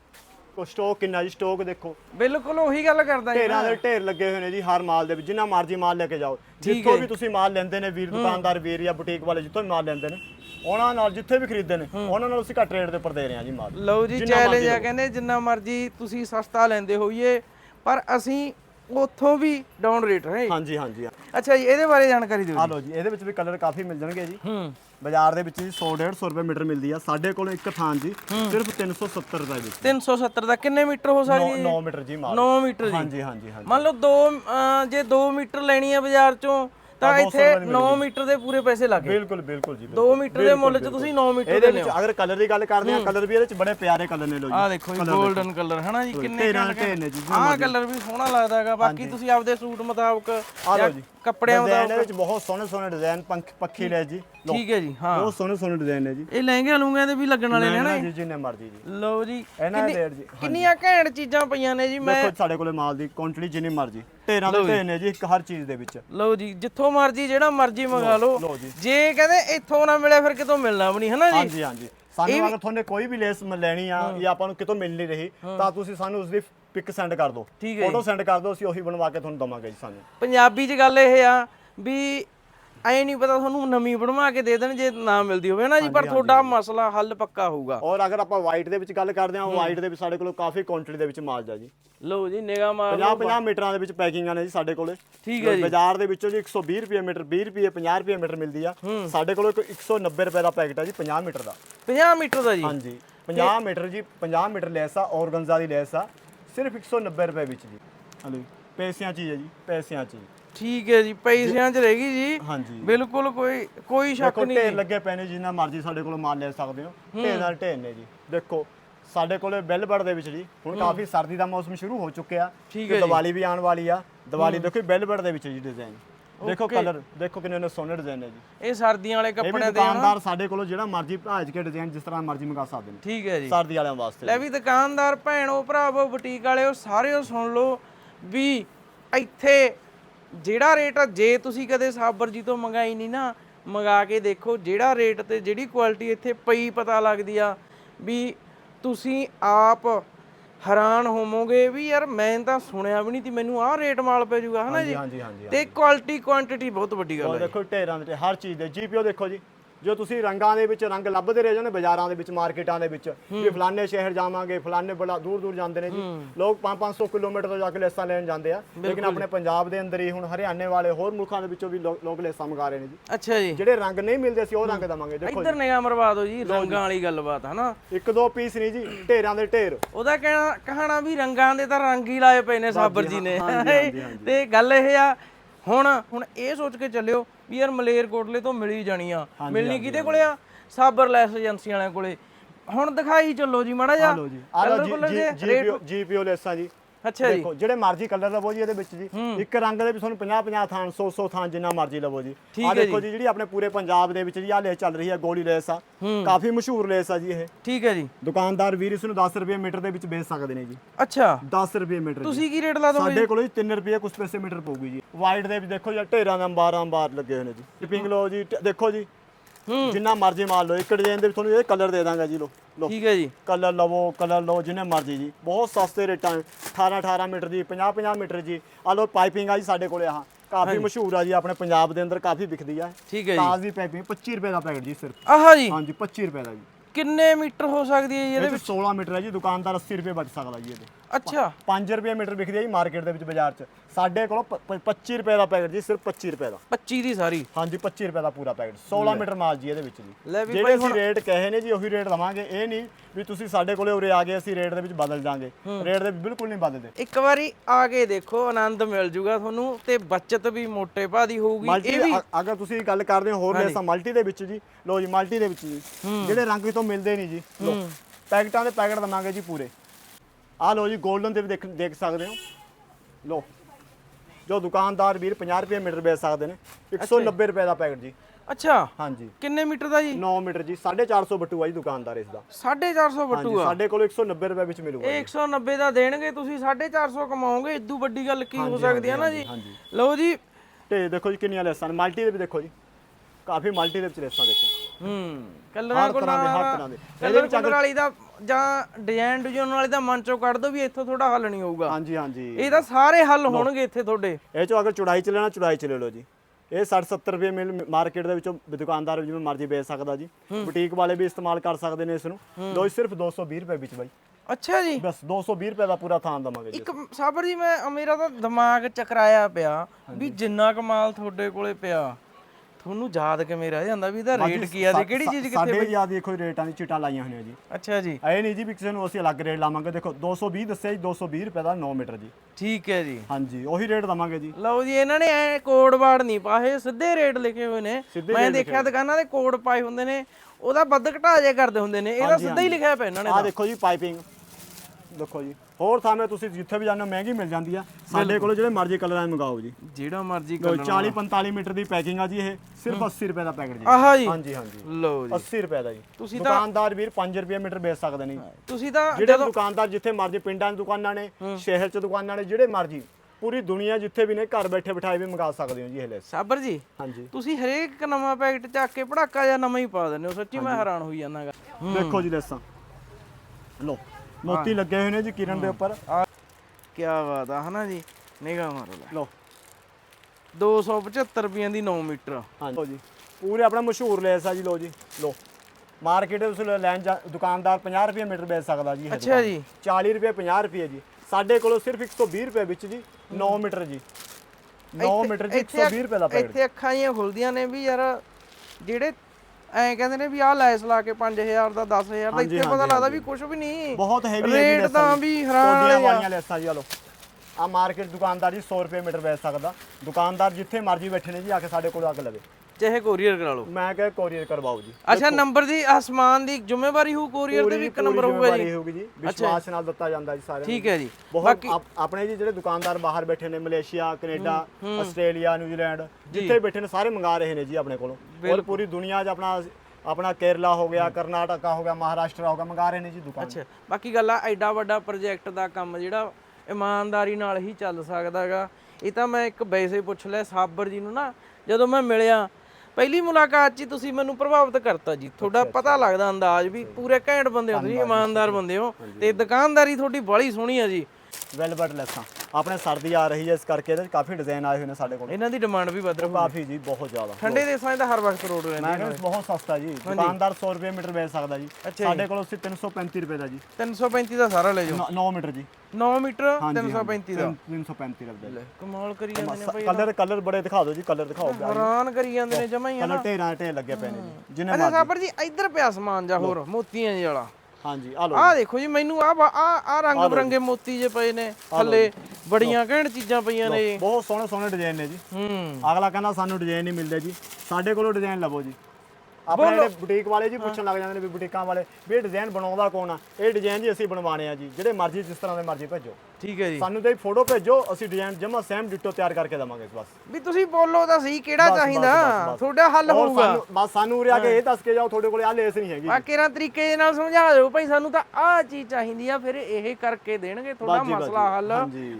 ਕੋ ਸਟਾਕ ਕਿੰਨਾ ਜੀ ਸਟਾਕ ਦੇਖੋ। ਬਿਲਕੁਲ ਉਹੀ ਗੱਲ ਕਰਦਾ ਜੀ ਢੇਰਾਂ ਦੇ ਢੇਰ ਲੱਗੇ ਹੋਏ ਨੇ ਜੀ ਹਰ ਮਾਲ ਦੇ ਵਿੱਚ ਜਿੰਨਾ ਮਰਜ਼ੀ ਮਾਲ ਲੈ ਕੇ ਜਾਓ। ਜਿੱਥੋਂ ਵੀ ਤੁਸੀਂ ਮਾਲ ਲੈਂਦੇ ਨੇ ਵੀਰ ਦੁਕਾਨਦਾਰ ਵੀਰ ਜਾਂ ਬੁਟੀਕ ਵਾਲੇ ਜਿੱਥੋਂ ਵੀ ਮਾਲ ਲੈਂਦੇ ਨੇ ਉਹਨਾਂ ਨਾਲ ਜਿੱਥੇ ਵੀ ਖਰੀਦਦੇ ਨੇ ਉਹਨਾਂ ਨਾਲ ਅਸੀਂ ਘੱਟ ਰੇਟ ਦੇ ਉੱਪਰ ਦੇ ਰਹੇ ਹਾਂ ਜੀ ਮਾਲ। ਲਓ ਜੀ ਚੈਲੰਜ ਆ ਕਹਿੰਦੇ ਜਿੰਨਾ ਮਰਜ਼ੀ ਤੁਸੀਂ ਸਸਤਾ ਲੈਂਦੇ ਹੋਈਏ ਪਰ ਅਸੀਂ ਉੱਥੋਂ ਵੀ ਡਾਊਨ ਰੇਟ ਹੈ ਹਾਂਜੀ ਹਾਂਜੀ ਅੱਛਾ ਜੀ ਇਹਦੇ ਬਾਰੇ ਜਾਣਕਾਰੀ ਦਿਓ ਆ ਲਓ ਜੀ ਇਹਦੇ ਵਿੱਚ ਵੀ ਕਲਰ ਕਾਫੀ ਮਿਲ ਜਾਣਗੇ ਜੀ। ਹੂੰ। ਬਾਜ਼ਾਰ ਦੇ ਵਿੱਚ ਜੀ 100 150 ਰੁਪਏ ਮੀਟਰ ਮਿਲਦੀ ਆ। ਸਾਡੇ ਕੋਲ ਇੱਕ ਥਾਨ ਜੀ ਸਿਰਫ 370 ਰੁਪਏ ਵਿੱਚ 370 ਦਾ ਕਿੰਨੇ ਮੀਟਰ ਹੋ ਸਕਦੀ ਹੈ 9 ਮੀਟਰ ਜੀ ਮਾਲ। 9 ਮੀਟਰ ਜੀ। ਹਾਂਜੀ ਹਾਂਜੀ ਹਾਂਜੀ। ਮੰਨ ਲਓ 2 ਜੇ 2 ਮੀਟਰ ਲੈਣੀ ਹੈ ਬਾਜ਼ਾਰ ਚੋਂ ਤਾਂ 200 ਇੱਥੇ ਰੁਪਏ ਦੀ 9 ਮੀਟਰ ਦੇ ਪੂਰੇ ਪੈਸੇ ਲੱਗੇ ਬਿਲਕੁਲ ਬਿਲਕੁਲ ਜੀ 2 ਮੀਟਰ ਦੇ ਮੁੱਲ 'ਚ ਤੁਸੀਂ 9 ਮੀਟਰ ਇਹਦੇ ਦੇ ਵਿੱਚ ਲਿਓ। ਅਗਰ ਕਲਰ ਦੀ ਗੱਲ ਕਰਦੇ ਆ ਕਲਰ ਵੀ ਇਹਦੇ ਵਿੱਚ ਬੜੇ ਪਿਆਰੇ ਕਲਰ ਨੇ ਲੋ ਜੀ। ਆਹ ਦੇਖੋ ਜੀ 골ਡਨ ਕਲਰ ਹਨਾ ਜੀ ਕਿੰਨੇ ਢੇਰ ਨੇ ਜੀ ਆਹ ਕਲਰ ਵੀ ਸੋਹਣਾ ਲੱਗਦਾ ਹੈਗਾ ਬਾਕੀ ਤੁਸੀਂ ਆਪਦੇ ਸੂਟ ਮੁਤਾਬਕ ਆ ਜਾਂ ਲਓ ਜੀ ਕੱਪੜਿਆਂ ਡਿਜ਼ਾਈਨ ਮੁਤਾਬਕ। ਦੇ ਵਿੱਚ ਬਹੁਤ ਸੋਹਣੇ ਸੋਹਣੇ ਡਿਜ਼ਾਈਨ ਪੱਖੀ ਲੈ ਜੀ। ਲਓ ਠੀਕ ਹੈ ਜੀ ਹਾਂ। ਬਹੁਤ ਸੋਹਣੇ ਸੋਹਣੇ ਡਿਜ਼ਾਈਨ ਨੇ ਜੀ। ਇਹ ਲਹਿੰਗੇ ਲੂੰਗਿਆਂ ਦੇ ਵੀ ਲੱਗਣ ਵਾਲੇ ਨੇ ਨਾ ਜੀ ਜਿੰਨੇ ਮਰਜ਼ੀ ਜੀ। ਲਓ ਜੀ ਇਹਨਾਂ ਦੇ ਰੇਟ ਜੀ ਕਿੰਨੀਆਂ ਘੈਂਟ ਚੀਜ਼ਾਂ ਪਈਆਂ ਨੇ ਜੀ ਮੈਂ ਦੇਖੋ ਸਾਡੇ ਕੋਲੇ ਮਾਲ ਦੀ ਕੁਆਂਟੀਟੀ ਜਿੰਨੀ ਮਰਜ਼ੀ ਢੇਰਾਂ ਦੇ ਢੇਰ ਨੇ ਜੀ ਇੱਕ ਹਰ ਚੀਜ਼ ਦੇ ਵਿੱਚ। ਲਓ ਜੀ ਜਿੱਥੋਂ ਮਰਜ਼ੀ ਜਿਹੜਾ ਮਰਜ਼ੀ ਮੰਗਾ ਲਓ ਲਓ। ਜੀ। ਜੇ ਕਹਿੰਦੇ ਇੱਥੋਂ ਨਾ ਮਿਲਿਆ ਫਿਰ ਕਿਤੋਂ ਮਿਲਣਾ ਵੀ ਨਹੀਂ ਹਨਾ ਜੀ? ਹਾਂਜੀ ਹਾਂਜੀ। ਸਾਨੂੰ ਅਗਰ ਤੁਹਾਨੂੰ ਕੋਈ ਵੀ ਲੇਸ ਮ- ਲੈਣੀ ਆ ਜਾਂ ਆਪਾਂ ਨੂੰ ਕਿਤੋਂ ਮਿਲ ਨਹੀਂ ਰਹੀ ਤਾਂ ਤੁਸੀਂ ਸਾਨੂੰ ਉਸ ਦੀ ਪਿਕ ਸੈਂਡ ਕਰ ਦਿਓ। ਠੀਕ ਹੈ ਫੋਟੋ ਸੈਂਡ ਕਰ ਦਿਓ ਅਸੀਂ ਉਹੀ ਬਣਵਾ ਕੇ ਤੁਹਾਨੂੰ ਦਵਾਂਗੇ ਜੀ ਸਾਨੂੰ। ਪੰਜਾਬੀ 'ਚ ਗੱਲ ਇਹ ਆ ਵੀ ਐ ਨਹੀਂ ਪਤਾ ਤੁਹਾਨੂੰ ਨਵੀਂ ਬਣਵਾ ਕੇ ਦੇ ਦੇਣ ਜੇ ਨਾ ਮਿਲਦੀ ਹੋਵੇ ਨਾ ਜੀ? ਪਰ ਤੁਹਾਡਾ ਮਸਲਾ ਹੱਲ ਪੱਕਾ ਹੋਊਗਾ। ਔਰ ਅਗਰ ਆਪਾਂ ਵਾਈਟ ਦੇ ਵਿੱਚ ਗੱਲ ਕਰਦੇ ਹਾਂ ਵਾਈਟ ਦੇ ਵਿੱਚ ਸਾਡੇ ਕੋਲ ਕਾਫੀ ਕੁਆਂਟੀਟੀ ਦੇ ਵਿੱਚ ਮਾਲ ਜਾ ਜੀ। ਲਓ ਜੀ ਨਿਗਾਹ ਮਾਰ 50 50 ਮੀਟਰਾਂ ਦੇ ਵਿੱਚ ਪੈਕਿੰਗਾਂ ਨੇ ਜੀ ਸਾਡੇ ਕੋਲੇ। ਠੀਕ ਹੈ ਜੀ। ਬਾਜ਼ਾਰ ਦੇ ਵਿੱਚੋਂ ਜੀ 120 ਰੁਪਏ ਮੀਟਰ 20 ਰੁਪਏ 50 ਰੁਪਏ ਮੀਟਰ ਮਿਲਦੀ ਆ। ਸਾਡੇ ਕੋਲ ਇੱਕ 190 ਰੁਪਏ ਦਾ ਪੈਕਟ ਆ ਜੀ 50 ਮੀਟਰ ਦਾ। 50 ਮੀਟਰ ਦਾ ਜੀ? ਹਾਂਜੀ। 50 ਮੀਟਰ ਜੀ 50 ਮੀਟਰ ਲੈਸ ਆ ਔਰਗਨਜ਼ਾ ਦੀ ਲੈਸ ਆ। ਸਿਰਫ 190 ਰੁਪਏ ਵਿੱਚ ਜੀ। ਹਲੋ। ਜੀ ਪੈਸਿਆਂ 'ਚ ਹੀ ਹੈ ਜੀ ਪੈਸਿਆਂ 'ਚ ਹੀ। ਠੀਕ ਹੈ ਜੀ ਪੈਸਿਆਂ 'ਚ ਰਹਿ ਗਈ ਜੀ। ਹਾਂਜੀ। ਬਿਲਕੁਲ ਕੋਈ ਕੋਈ ਸ਼ੱਕ ਦੇਖੋ ਨਹੀਂ ਢੇਰ ਲੱਗੇ ਪਏ ਨੇ ਜਿੰਨਾ ਮਰਜ਼ੀ ਸਾਡੇ ਕੋਲ ਮਾਲ ਲੈ ਸਕਦੇ ਹੋ। ਢੇਰ ਨਾਲ ਢੇਰ ਨੇ ਜੀ। ਦੇਖੋ ਸਾਡੇ ਕੋਲੇ ਬੈਲਬੜ ਦੇ ਵਿੱਚ ਜੀ ਹੁਣ ਕਾਫੀ ਸਰਦੀ ਦਾ ਮੌਸਮ ਸ਼ੁਰੂ ਹੋ ਚੁੱਕਿਆ। ਤੇ ਹੈ। ਦੀਵਾਲੀ ਵੀ ਆਉਣ ਵਾਲੀ ਆ। ਦੀਵਾਲੀ ਦੇਖੋ ਬੈਲਬੜ ਦੇ ਵਿੱਚ ਜੀ ਡਿਜ਼ਾਈਨ ਦੇਖੋ ਕਲਰ ਦੇਖੋ ਕਿੰਨੇ ਨੇ ਸੋਹਣੇ ਡਿਜ਼ਾਈਨ ਨੇ ਜੀ। ਇਹ ਸਰਦੀਆਂ ਵਾਲੇ ਕੱਪੜਿਆਂ ਦੇ ਦੁਕਾਨਦਾਰ ਸਾਡੇ ਕੋਲੋਂ ਜਿਹੜਾ ਮਰਜ਼ੀ ਭਾਜ ਕੇ ਡਿਜ਼ਾਈਨ ਜਿਸ ਤਰ੍ਹਾਂ ਮਰਜ਼ੀ ਮੰਗਾ ਸਕਦੇ ਨੇ। ਠੀਕ ਹੈ ਜੀ। ਸਰਦੀ ਵਾਲਿਆਂ ਵਾਸਤੇ। ਲੈ ਵੀ ਦੁਕਾਨਦਾਰ ਭੈਣੋ ਭਰਾਵੋ ਬੁਟੀਕ ਵਾਲਿਓ ਸਾਰਿਓ ਸੁਣ ਲਓ ਵੀ ਇੱਥੇ ਜਿਹੜਾ ਰੇਟ ਜੇ ਤੁਸੀਂ ਕਦੇ ਸਾਬਰ ਜੀ ਤੋਂ ਮੰਗਾਈ ਨਹੀਂ ਨਾ ਮੰਗਾ ਕੇ ਦੇਖੋ ਜਿਹੜਾ ਰੇਟ ਤੇ ਜਿਹੜੀ ਕੁਆਲਿਟੀ ਇੱਥੇ ਪਈ ਪਤਾ ਲੱਗਦੀ ਆ ਵੀ ਤੁਸੀਂ ਆਪ ਹੈਰਾਨ ਹੋਵੋਗੇ ਵੀ ਯਾਰ ਮੈਂ ਤਾਂ ਸੁਣਿਆ ਵੀ ਨਹੀਂ ਤੇ ਮੈਨੂੰ ਆਹ ਰੇਟ ਮਾਲ ਪੈ ਜਾਊਗਾ ਹਨਾ ਜੀ? ਹਾਂਜੀ ਹਾਂਜੀ ਤੇ ਕੁਆਲਿਟੀ ਕੁਆਂਟੀਟੀ ਬਹੁਤ ਵੱਡੀ ਗੱਲ ਹੈ ਦੇਖੋ ਢੇਰਾਂ ਦੇ ਹਰ ਚੀਜ਼ ਦੇ ਜੀਪੀਓ ਦੇਖੋ ਜੀ। ਜੋ ਤੁਸੀਂ ਰੰਗਾਂ ਦੇ ਵਿੱਚ ਰੰਗ ਲੱਭਦੇ ਰਹੇ ਜਾਂਦੇ ਬਾਜ਼ਾਰਾਂ ਦੇ ਵਿੱਚ ਮਾਰਕੀਟਾਂ ਦੇ ਵਿੱਚ ਵੀ ਫਲਾਣੇ ਸ਼ਹਿਰ ਜਾਵਾਂਗੇ ਫਲਾਣੇ ਬੜਾ ਦੂਰ ਦੂਰ ਜਾਂਦੇ ਨੇ ਜੀ। ਲੋਕ 5-500 ਕਿਲੋਮੀਟਰ ਤੋਂ ਜਾ ਕੇ ਲੈਸਾਂ ਲੈਣ ਜਾਂਦੇ ਆ। ਲੇਕਿਨ ਆਪਣੇ ਪੰਜਾਬ ਦੇ ਅੰਦਰ ਹੀ ਹੁਣ ਹਰਿਆਣੇ ਵਾਲੇ ਹੋਰ ਮੁਲਕਾਂ ਦੇ ਵਿੱਚੋਂ ਵੀ ਲੋਕ ਲੈਸਾਂ ਮੰਗਾ ਰਹੇ ਨੇ ਜੀ। ਅੱਛਾ ਜੀ। ਜਿਹੜੇ ਰੰਗ ਨਹੀਂ ਮਿਲਦੇ ਸੀ ਉਹ ਰੰਗ ਦਵਾਂਗੇ। ਦੇਖੋ ਇੱਧਰ ਨਿਗਾਹ ਮਰਵਾ ਦਿਓ ਜੀ ਰੰਗਾਂ ਵਾਲੀ ਗੱਲਬਾਤ ਹਨਾ? ਇੱਕ ਦੋ ਪੀਸ ਨਹੀਂ ਜੀ ਢੇਰਾਂ ਦੇ ਢੇਰ। ਉਹਦਾ ਕਹਿਣਾ ਕਹਾਣਾ ਵੀ ਰੰਗਾਂ ਦੇ ਤਾਂ ਰੰਗ ਹੀ ਲਾਏ ਪਏ ਨੇ ਸਾਬਰ ਜੀ ਨੇ। ਤੇ ਗੱਲ ਇਹ ਆ ਹੁਣ ਹੁਣ ਇਹ ਸੋਚ ਕੇ ਚੱਲਿਓ ਵੀ ਯਾਰ ਮਲੇਰ ਕੋਟਲੇ ਤੋਂ ਮਿਲੀ ਜਾਣੀ ਆ। ਮਿਲਣੀ ਕਿਹਦੇ ਕੋਲੇ ਆ? ਸਾਬਰ ਲੈਸ ਏਜੰਸੀ ਵਾਲਿਆਂ ਕੋਲੇ। ਹੁਣ ਦਿਖਾਈ ਚੱਲੋ ਜੀ ਮਾੜਾ ਜਿਹਾ। ਲਓ ਜੀ। ਆ ਲਓ ਜੀ ਜੀਪੀਓ ਲੈਸਾਂ ਜੀ। ਅੱਛਾ ਜੀ। ਦੇਖੋ ਜਿਹੜੇ ਮਰਜ਼ੀ ਕਲਰ ਲਵੋ ਜੀ ਇਹਦੇ ਵਿੱਚ ਜੀ। ਇੱਕ ਰੰਗ ਦੇ ਵੀ ਤੁਹਾਨੂੰ 50 50 ਥਾਂ 100 100 ਥਾਂ ਜਿੰਨਾ ਮਰਜ਼ੀ ਲਵੋ ਜੀ। ਆ ਦੇਖੋ ਜੀ। ਜਿਹੜੀ ਆਪਣੇ ਪੂਰੇ ਪੰਜਾਬ ਦੇ ਵਿੱਚ ਜੀ ਆ ਲੈ ਚੱਲ ਰਹੀ ਹੈ ਗੋਲੀ ਲੈਸ ਆ। ਕਾਫੀ ਮਸ਼ਹੂਰ ਲੈਸ ਆ ਜੀ ਇਹ। ਠੀਕ ਹੈ ਜੀ। ਦੁਕਾਨਦਾਰ ਵੀਰ ਇਸ ਨੂੰ 10 ਰੁਪਏ ਮੀਟਰ ਦੇ ਵਿੱਚ ਵੇਚ ਸਕਦੇ ਨੇ ਜੀ। ਅੱਛਾ। 10 ਰੁਪਏ ਮੀਟਰ। ਤੁਸੀਂ ਕੀ ਰੇਟ ਲਾ ਦੋਗੇ? ਸਾਡੇ ਕੋਲ ਜੀ 3 ਰੁਪਏ ਕੁਝ ਪੈਸੇ ਮੀਟਰ ਪਊਗੀ ਜੀ। ਵਾਈਟ ਦੇ ਵਿੱਚ ਦੇਖੋ ਜੀ ਢੇਰਾਂ ਦੇ ਅੰਬਾਰ ਅੰਬਾਰ ਲੱਗੇ ਹੋਏ ਨੇ ਜੀ। ਸ਼ਿਪਿੰਗ ਲਓ ਜੀ ਦੇਖੋ ਜੀ ਜਿੰਨਾ ਮਰਜ਼ੀ ਮਾਲ ਲਓ ਇੱਕ ਡਿਜ਼ਾਈਨ ਦੇ ਵਿੱਚ ਤੁਹਾਨੂੰ ਇਹ ਕਲਰ ਦੇ ਦਾਂਗਾ ਜੀ ਲਓ ਲਓ। ਠੀਕ ਹੈ ਜੀ। ਕਲਰ ਲਵੋ ਕਲਰ ਲਓ ਜਿੰਨੇ ਮਰਜ਼ੀ ਜੀ। ਬਹੁਤ ਸਸਤੇ ਰੇਟਾਂ 18 18 ਮੀਟਰ ਜੀ 50 50 ਮੀਟਰ ਜੀ। ਆ ਲਓ ਪਾਈਪਿੰਗ ਆ ਜੀ ਸਾਡੇ ਕੋਲੇ ਆਹ। ਕਾਫੀ ਮਸ਼ਹੂਰ ਆ ਜੀ ਆਪਣੇ ਪੰਜਾਬ ਦੇ ਅੰਦਰ ਕਾਫੀ ਵਿਕਦੀ ਆ। ਠੀਕ ਹੈ ਜੀ। ਤਾਜ਼ ਦੀ ਪਾਈਪਿੰਗ 25 ਰੁਪਏ ਦਾ ਪੈਕਟ ਜੀ ਸਿਰਫ। ਆਹਾ ਜੀ। ਹਾਂਜੀ 25 ਰੁਪਏ ਦਾ ਜੀ। ਕਿੰਨੇ ਮੀਟਰ ਹੋ ਸਕਦੀ ਹੈ ਜੀ ਇਹਦੇ ਇਹਦੇ ਵਿੱਚ? 16 ਮੀਟਰ ਹੈ ਜੀ ਦੁਕਾਨਦਾਰ 80 ਰੁਪਏ ਬਚ ਸਕਦਾ ਜੀ ਇਹਦੇ। ਅੱਛਾ। 5 ਰੁਪਏ ਮੀਟਰ ਵਿਕਦੀ ਹੈ ਜੀ ਮਾਰਕੀਟ ਦੇ ਵਿੱਚ ਬਾਜ਼ਾਰ 'ਚ। ਸਾਡੇ ਕੋਲ 25 ਰੁਪਏ ਦਾ ਪੈਕਟ ਜੀ ਸਿਰਫ 25 ਰੁਪਏ ਦਾ। 25 ਦੀ ਸਾਰੀ? ਹਾਂਜੀ 25 ਰੁਪਏ ਦਾ ਪੂਰਾ ਪੈਕਟ 16 ਮੀਟਰ ਮਾਲ ਜੀ ਇਹਦੇ ਵਿੱਚ ਜੀ। ਜਿਹੜੇ ਅਸੀਂ ਰੇਟ ਕਹੇ ਨੇ ਜੀ ਉਹੀ ਰੇਟ ਲਵਾਂਗੇ। ਇਹ ਨਹੀਂ ਵੀ ਤੁਸੀਂ ਸਾਡੇ ਕੋਲੇ ਉਰੇ ਆ ਗਏ ਅਸੀਂ ਰੇਟ ਦੇ ਵਿੱਚ ਬਦਲ ਜਾਾਂਗੇ। ਰੇਟ ਦੇ ਬਿਲਕੁਲ ਨਹੀਂ ਬਦਲਦੇ। ਇੱਕ ਵਾਰੀ ਆ ਕੇ ਦੇਖੋ ਆਨੰਦ ਮਿਲ ਜੂਗਾ ਤੁਹਾਨੂੰ ਤੇ ਬਚਤ ਵੀ ਮੋਟੇ ਭਾ ਦੀ ਹੋਊਗੀ। ਇਹ ਵੀ ਅਗਰ ਤੁਸੀਂ ਗੱਲ ਕਰਦੇ ਹੋ ਹੋਰ ਲੈਸਾਂ ਮਲਟੀ ਦੇ ਵਿੱਚ ਜੀ ਲੋ ਜੀ ਮਲਟੀ ਦੇ ਵਿੱਚ ਜੀ। ਜਿਹੜੇ ਰੰਗ ਤੋਂ ਮਿਲਦੇ ਨਹੀਂ ਜੀ ਲੋ ਪੈਕਟਾਂ ਦੇ ਪੈਕਟ ਦਵਾਂਗੇ ਜੀ ਪੂਰੇ। ਆਹ ਲੋ ਜੀ 골ਡਨ ਦੇ ਵੀ ਦੇਖ ਦੇਖ ਸਕਦੇ ਹੋ। ਲੋ ਜੋ ਦੁਕਾਨਦਾਰ ਵੀਰ 50 ਰੁਪਏ ਮੀਟਰ ਵੇਚ ਸਕਦੇ ਨੇ 190 ਰੁਪਏ ਦਾ ਪੈਕਟ ਜੀ। ਅੱਛਾ ਹਾਂਜੀ। ਕਿੰਨੇ ਮੀਟਰ ਦਾ ਜੀ? 9 ਮੀਟਰ ਜੀ 450 ਬਟੂ ਆ ਜੀ ਦੁਕਾਨਦਾਰ ਇਸ ਦਾ। 450 ਹਾਂਜੀ ਬੱਟੂ ਆ? ਸਾਡੇ ਕੋਲ 190 ਰੁਪਏ ਵਿੱਚ ਮਿਲੂਗਾ ਇਹ 190 ਦਾ ਦੇਣਗੇ ਤੁਸੀਂ 450 ਕਮਾਓਗੇ ਇਦੋਂ ਵੱਡੀ ਗੱਲ ਕੀ ਹੋ ਸਕਦੀ ਹੈ ਨਾ ਜੀ? ਲਓ ਜੀ। ਤੇ ਦੇਖੋ ਜੀ ਕਿੰਨੀਆਂ ਲੈਸਾਂ ਮਲਟੀ ਦੇ ਵੀ ਦੇਖੋ ਜੀ। ਕਾਫੀ ਮਲਟੀ ਦੇ ਵਿੱਚ ਲੈਸਾਂ ਦੇਖੋ। ਹੂੰ ਕਲਰਾਂ ਦੇ, ਹਰ ਤਰ੍ਹਾਂ ਦੇ। ਇਹਦੇ ਵਿੱਚ ਅਗਰ- ਵਾਲੀ ਦਾ ਜਾਂ ਡਿਜ਼ਾਈਨ ਡਿਜ਼ਾਈਨ ਵਾਲੀ ਦਾ ਮਨ ਚੋਂ ਕੱਢ ਦੋ ਵੀ ਇੱਥੋਂ ਥੋੜਾ ਹੱਲ ਨਹੀਂ ਹੋਊਗਾ। ਹਾਂਜੀ ਹਾਂਜੀ। ਇਹ ਤਾਂ ਸਾਰੇ ਹੱਲ ਹੋਣਗੇ ਇੱਥੇ ਤੁਹਾਡੇ। ਇਹ ਚੋਂ ਅਗਰ ਚੁੜਾਈ ਚ ਲੈਣਾ ਚੁੜਾਈ ਚ ਲੈ ਲਓ ਜੀ। ਇਹ 60 70 ਰੁਪਏ ਮਿਲ ਮਾਰਕੀਟ ਦੇ ਵਿੱਚੋਂ ਦੁਕਾਨਦਾਰ ਜਿਵੇਂ ਮਰਜ਼ੀ ਵੇਚ ਸਕਦਾ ਜੀ। ਬੁਟੀਕ ਵਾਲੇ ਵੀ ਇਸਤੇਮਾਲ ਕਰ ਸਕਦੇ ਨੇ ਇਸ ਨੂੰ। ਜੀ ਸਿਰਫ 220 ਰੁਪਏ ਵਿੱਚ ਬਾਈ। ਅੱਛਾ ਜੀ। ਬਸ 220 ਰੁਪਏ ਦਾ ਪੂਰਾ ਥਾਂ ਦਵਾਂਗੇ ਜੀ। ਇੱਕ ਸਾਬਰ ਜੀ ਮੈਂ ਮੇਰਾ ਤਾਂ ਦਿਮਾਗ ਚਕਰਾਇਆ ਪਿਆ ਵੀ ਜਿੰਨਾ ਕਮਾਲ ਤੁਹਾਡੇ ਕੋਲੇ ਪਿਆ। ਤੁਹਾਨੂੰ ਯਾਦ ਕਿਵੇਂ ਰਹਿ ਜਾਂਦਾ ਵੀ ਇਹਦਾ ਰੇਟ ਕੀ ਆ ਤੇ ਕਿਹੜੀ ਚੀਜ਼ ਕਿੱਥੇ ਸਾਡੇ ਯਾਦ ਦੇਖੋ ਰੇਟਾਂ ਦੀ ਚਿਟਾਂ ਲਾਈਆਂ ਹੋਈਆਂ ਜੀ। ਅੱਛਾ ਜੀ। ਐ ਨਹੀਂ ਜੀ ਵੀ ਕਿਸੇ ਨੂੰ ਅਸੀਂ ਅਲੱਗ ਰੇਟ ਲਾਵਾਂਗੇ। ਦੇਖੋ 220 ਦੱਸਿਆ ਜੀ 220 ਰੁਪਏ ਦਾ 9 ਮੀਟਰ ਜੀ। ਠੀਕ ਹੈ ਜੀ। ਹਾਂਜੀ ਉਹੀ ਰੇਟ ਦਵਾਂਗੇ ਜੀ। ਲਓ ਜੀ ਇਹਨਾਂ ਨੇ ਐ ਕੋਡ ਵਾਰਡ ਨਹੀਂ ਪਾਏ ਸਿੱਧੇ ਰੇਟ ਲਿਖੇ ਹੋਏ ਨੇ। ਮੈਂ ਦੇਖਿਆ ਦੁਕਾਨਾਂ ਦੇ ਕੋਡ ਪਾਏ ਹੁੰਦੇ ਨੇ ਉਹਦਾ ਵੱਧ ਘਟਾ ਜੇ ਕਰਦੇ ਹੁੰਦੇ ਨੇ। ਇਹਦਾ ਸਿੱਧਾ ਹੀ ਲਿਖਿਆ ਪਿਆ ਇਹਨਾਂ ਨੇ ਆਹ ਦੇਖੋ ਜੀ ਪਾਈਪਿੰਗ। ਦੇਖੋ ਜੀ। ਹੋਰ ਥਾਵੇਂ ਤੁਸੀਂ ਜਿੱਥੇ ਵੀ ਜਾਂਦੇ ਹੋ ਮਹਿੰਗੀ ਮਿਲ ਜਾਂਦੀ ਆ। ਸਾਡੇ ਕੋਲ ਜਿਹੜੇ ਮਰਜ਼ੀ ਕਲਰ ਆ ਮੰਗਾਓ ਜੀ। ਜਿਹੜਾ ਮਰਜ਼ੀ ਕਰ 40 45 ਮੀਟਰ ਦੀ ਪੈਕਿੰਗ ਆ ਜੀ ਇਹ ਸਿਰਫ 80 ਰੁਪਏ ਦਾ ਪੈਕਟ ਜੀ। ਆਹਾ ਜੀ। ਹਾਂਜੀ ਹਾਂਜੀ। ਲਓ ਜੀ। 80 ਰੁਪਏ ਦਾ ਜੀ। ਤੁਸੀਂ ਤਾਂ- ਦੁਕਾਨਦਾਰ ਵੀਰ 5 ਰੁਪਏ ਮੀਟਰ ਵੇਚ ਸਕਦੇ ਨਹੀਂ ਤੁਸੀਂ ਤਾਂ ਜਿਹੜੇ ਦੁਕਾਨਦਾਰ ਜਿੱਥੇ ਮਰਜ਼ੀ ਪਿੰਡਾਂ 'ਚ ਦੁਕਾਨਾਂ ਨੇ ਸ਼ਹਿਰ 'ਚ ਦੁਕਾਨਾਂ ਨੇ ਜਿਹੜੇ ਮਰਜ਼ੀ ਪੂਰੀ ਦੁਨੀਆ ਜਿੱਥੇ ਵੀ ਨੇ ਘਰ ਬੈਠੇ ਬਿਠਾਏ ਵੀ ਮੰਗਾ ਸਕਦੇ ਹੋ ਜੀ ਇਹ ਲੈਸ ਸਾਬਰ ਜੀ ਹਾਂਜੀ। ਤੁਸੀਂ ਹਰੇਕ ਨਵਾਂ ਪੈਕਟ ਚੱਕ ਕੇ ਪੜਾਕਾ ਜਾਂ ਨਵਾਂ ਹੀ ਪਾ ਦਿੰਦੇ ਹੋ ਸੱਚੀ ਮੈਂ ਹੈਰਾਨ ਹੋਈ ਜਾਂਦਾਗਾ ਦੇਖੋ ਜੀ ਲੈਸਾਂ ਲੋ ਮੋਤੀ ਲੱਗੇ ਹੋਏ ਨੇ ਜੀ ਕਿਰਨ ਦੇ ਉੱਪਰ। ਕੀ ਬਾਤ ਆ ਹਨਾ ਜੀ? ਨਿਗਾਹ ਮਾਰੋ ਲੈ। ਲੋ 275 ਰੁਪਈਆਂ ਦੀ 9 ਮੀਟਰ। ਲਓ ਜੀ ਪੂਰੇ ਆਪਣਾ ਮਸ਼ਹੂਰ ਲੈਸ ਆ ਜੀ ਲੋ ਜੀ ਲੋ ਮਾਰਕੀਟ ਵਿੱਚ ਲੈਣ ਜਾ- ਦੁਕਾਨਦਾਰ 50 ਰੁਪਏ ਮੀਟਰ ਵੇਚ ਸਕਦਾ ਜੀ ਅੱਛਾ ਜੀ। 40 ਰੁਪਏ 50 ਰੁਪਏ ਜੀ। ਸਾਡੇ ਕੋਲੋਂ ਸਿਰਫ 120 ਰੁਪਏ ਵਿੱਚ ਜੀ 9 ਮੀਟਰ ਜੀ। 9 ਮੀਟਰ ਜੀ 120 ਰੁਪਏ ਦਾ ਪੈਕਟ ਇੱਥੇ ਅੱਖਾਂ ਜੀਆਂ ਖੁੱਲਦੀਆਂ ਨੇ ਵੀ ਯਾਰ ਜਿਹੜੇ ਐਂ ਕਹਿੰਦੇ ਨੇ ਵੀ ਆਹ ਲੈਸ ਲਾ ਕੇ 5000 ਦਾ 10000 ਦਾ ਇੱਥੇ ਪਤਾ ਲੱਗਦਾ ਵੀ ਕੁਝ ਵੀ ਨਹੀਂ। ਬਹੁਤ ਹੈਵੀ ਰੇਟ ਤਾਂ ਵੀ ਹੈਰਾਨ ਆ। ਵਾਲੀਆਂ ਲੈਸਾਂ ਜੀ ਆ ਲੋ ਆ ਮਾਰਕੀਟ ਦੁਕਾਨਦਾਰ ਜੀ 100 ਰੁਪਏ ਮੀਟਰ ਵੇਚ ਸਕਦਾ। ਦੁਕਾਨਦਾਰ ਜਿੱਥੇ ਮਰਜ਼ੀ ਬੈਠੇ ਨੇ ਜੀ ਆ ਕੇ ਸਾਡੇ ਕੋਲ ਆ ਕੇ ਲਵੇ। ਚਾਹੇ ਕੋਰੀਅਰ ਕਰਾ ਲਓ। ਮੈਂ ਕਹੇ ਕੋਰੀਅਰ ਕਰਵਾਓ ਜੀ। ਅੱਛਾ ਨੰਬਰ ਦੀ ਆਸਮਾਨ ਦੀ ਜ਼ਿੰਮੇਵਾਰੀ ਹੋਊ ਕੋਰੀਅਰ ਤੇ ਵੀ ਇੱਕ ਨੰਬਰ ਹੋਊਗਾ ਜੀ? ਜ਼ਿੰਮੇਵਾਰੀ ਹੋਊਗੀ ਜੀ। ਵਿਸ਼ਵਾਸ ਨਾਲ ਦਿੱਤਾ ਜਾਂਦਾ ਜੀ ਸਾਰਿਆਂ ਨੂੰ। ਠੀਕ ਹੈ ਜੀ। ਬਹੁਤ ਆਪ- ਆਪਣੇ ਜੀ ਜਿਹੜੇ ਦੁਕਾਨਦਾਰ ਬਾਹਰ ਬੈਠੇ ਨੇ ਮਲੇਸ਼ੀਆ ਕੈਨੇਡਾ ਆਸਟ੍ਰੇਲੀਆ ਨਿਊਜ਼ੀਲੈਂਡ ਜਿੱਥੇ ਬੈਠੇ ਨੇ ਸਾਰੇ ਮੰਗਾ ਰਹੇ ਨੇ ਜੀ ਆਪਣੇ ਕੋਲੋਂ। ਔਰ ਪੂਰੀ ਦੁਨੀਆ 'ਚ ਆਪਣਾ ਆਪਣਾ ਕੇਰਲਾ ਹੋ ਗਿਆ ਕਰਨਾਟਕਾ ਹੋ ਗਿਆ ਮਹਾਰਾਸ਼ਟਰ ਹੋ ਗਿਆ ਮੰਗਾ ਰਹੇ ਨੇ ਜੀ ਦੁਕਾਨ। ਅੱਛਾ ਬਾਕੀ ਗੱਲ ਆ ਐਡਾ ਵੱਡਾ ਪ੍ਰੋਜੈਕਟ ਦਾ ਕੰਮ ਜਿਹੜਾ ਇਮਾਨਦਾਰੀ ਨਾਲ ਹੀ ਚੱਲ ਸਕਦਾਗਾ ਇਹ ਤਾਂ ਮੈਂ ਇੱਕ ਵੈਸੇ ਪੁੱਛ ਲਿਆ ਸਾਬਰ ਜੀ ਨੂੰ ਨਾ ਜਦੋਂ ਮੈਂ ਮਿਲਿਆ ਪਹਿਲੀ ਮੁਲਾਕਾਤ 'ਚ ਹੀ ਤੁਸੀਂ ਮੈਨੂੰ ਪ੍ਰਭਾਵਿਤ ਕਰਤਾ ਜੀ। ਤੁਹਾਡਾ ਪਤਾ ਲੱਗਦਾ ਅੰਦਾਜ਼ ਵੀ ਪੂਰੇ ਘੈਂਟ ਬੰਦੇ ਹੋ ਤੁਸੀਂ ਇਮਾਨਦਾਰ ਬੰਦੇ ਹੋ। ਤੇ ਦੁਕਾਨਦਾਰੀ ਤੁਹਾਡੀ ਬੜੀ ਸੋਹਣੀ ਆ ਜੀ। ਵੈਲਵਟ ਲੈਸਾਂ। ਆਪਣੇ ਸਰਦੀ ਆ ਰਹੀ ਹੈ ਇਸ ਕਰਕੇ ਇਹਦੇ 'ਚ ਕਾਫੀ ਡਿਜ਼ਾਈਨ ਆਏ ਹੋਏ ਨੇ ਸਾਡੇ ਕੋਲ। ਇਹਨਾਂ ਦੀ ਡਿਮਾਂਡ ਵੀ ਵੱਧ ਰਹੂ ਕਾਫੀ ਜੀ ਬਹੁਤ ਜ਼ਿਆਦਾ। ਠੰਡੇ ਦੇਸਾਂ 'ਚ ਤਾਂ ਹਰ ਵਕਤ ਰੋਡ ਰਹਿੰਦੀ ਮੈਂ ਕਹਿੰਦਾ ਬਹੁਤ ਸਸਤਾ ਜੀ। ਦੁਕਾਨਦਾਰ 100 ਰੁਪਏ ਮੀਟਰ ਵੇਚ ਸਕਦਾ ਜੀ। ਸਾਡੇ ਕੋਲ ਅਸੀਂ 335 ਰੁਪਏ ਦਾ ਜੀ। 335 ਦਾ ਸਾਰਾ ਲੈ ਜਾਓ। 9 ਮੀਟਰ ਜੀ। 9 ਮੀਟਰ ਹਾਂਜੀ, 335 ਦਾ। 335 ਰੁਪਏ ਦਾ ਕਮਾਲ ਕਰੀ ਜਾਂਦੇ ਨੇ ਭਾਈ ਕਲਰ ਕਲਰ ਬੜੇ ਦਿਖਾ ਦਿਓ ਜੀ ਕਲਰ ਦਿਖਾਓ। ਹੈਰਾਨ ਕਰੀ ਜਾਂਦੇ ਨੇ ਜਮਾ ਹੀ ਕਲਰ ਢੇਰਾਂ ਢੇਰ ਲੱਗੇ ਪਏ ਨੇ ਜੀ ਜਿੰਨੇ ਅੱਛਾ ਸਾਬਰ ਜੀ ਇੱਧਰ ਪਿਆ ਸਮਾਨ ਜਾ ਹੋਰ ਮੋਤੀਆਂ ਜੀ ਵਾਲਾ। ਹਾਂਜੀ ਆ ਲਓ ਆਹ ਦੇਖੋ ਜੀ ਮੈਨੂੰ ਆ ਆ ਆ ਰੰਗ ਬਰੰਗੇ ਮੋਤੀ ਜੇ ਪਏ ਨੇ ਥੱਲੇ ਬੜੀਆਂ ਘੈਂਟ ਚੀਜ਼ਾਂ ਪਈਆਂ ਨੇ। ਜੀ ਬਹੁਤ ਸੋਹਣੇ ਸੋਹਣੇ ਡਿਜ਼ਾਈਨ ਨੇ ਜੀ। ਹੂੰ। ਅਗਲਾ ਕਹਿੰਦਾ ਸਾਨੂੰ ਡਿਜ਼ਾਈਨ ਨਹੀਂ ਮਿਲਦੇ ਜੀ। ਸਾਡੇ ਕੋਲੋਂ ਡਿਜ਼ਾਈਨ ਲਵੋ ਜੀ। ਆਪਣੇ ਜਿਹੜੇ ਬੁਟੀਕ ਵਾਲੇ ਜੀ ਪੁੱਛਣ ਲੱਗ ਜਾਂਦੇ ਨੇ ਵੀ ਬੁਟੀਕਾਂ ਵਾਲੇ ਵੀ ਇਹ ਡਿਜ਼ਾਈਨ ਬਣਾਉਂਦਾ ਕੌਣ ਆ? ਇਹ ਡਿਜ਼ਾਈਨ ਜੀ ਅਸੀਂ ਬਣਵਾਣੇ ਆ ਜੀ ਜਿਹੜੇ ਮਰਜ਼ੀ ਜਿਸ ਤਰ੍ਹਾਂ ਦੇ ਮਰਜ਼ੀ ਭੇਜੋ। ਠੀਕ ਹੈ ਜੀ। ਸਾਨੂੰ ਤੇ ਫੋਟੋ ਭੇਜੋ ਅਸੀਂ ਡਿਜ਼ਾਈਨ ਜਮਾ ਸੇਮ ਡਿਟੋ ਤਿਆਰ ਕਰਕੇ ਦਵਾਂਗੇ ਬਸ। ਵੀ ਤੁਸੀਂ ਬੋਲੋ ਤਾਂ ਸਹੀ ਕਿਹੜਾ ਚਾਹੀਦਾ। ਤੁਹਾਡਾ ਹੱਲ ਹੋਊਗਾ। ਬਸ ਸਾਨੂੰ ਉਰੇ ਆ ਕੇ ਇਹ ਦੱਸ ਕੇ ਜਾਓ ਤੁਹਾਡੇ ਕੋਲੇ ਆ ਲੇਸ ਨਹੀਂ ਹੈਗੀ ਬਾਕੀ ਰਾਂ ਤਰੀਕੇ ਦੇ ਨਾਲ ਸਮਝਾ ਦਿਓ ਭਾਈ ਸਾਨੂੰ ਤਾਂ ਆਹ ਚੀਜ਼ ਚਾਹੀਦੀ ਆ ਫਿਰ ਇਹ ਕਰਕੇ ਦੇਣਗੇ ਤੁਹਾਡਾ ਮਸਲਾ। ਹੱਲ।